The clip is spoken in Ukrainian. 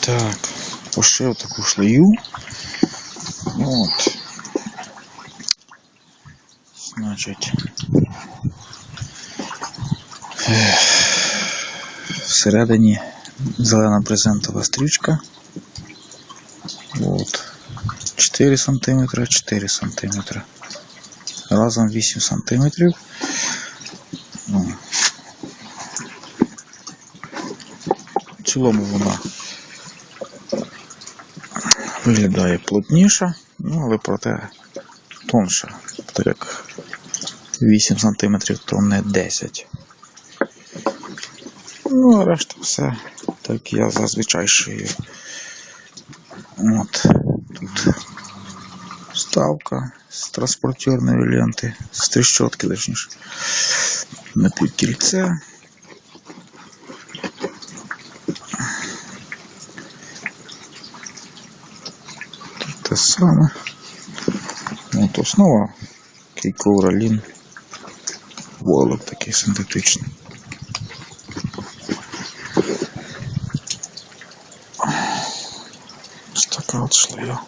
Так, пошив таку шлею. От. Значить. Всередині зелена брезентова стрічка. От. 4 см, 4 см. Разом 8 см. В цілому вона виглядає плотніша, ну але проте тонша, так як 8 см, то не 10 Ну, а решта все, так я зазвичай шию. От тут вставка з транспортерної ленти, з трещотки, точніше. На кільце. Те саме. От основа кейковралін. Волок такий синтетичний. Ось така шлея.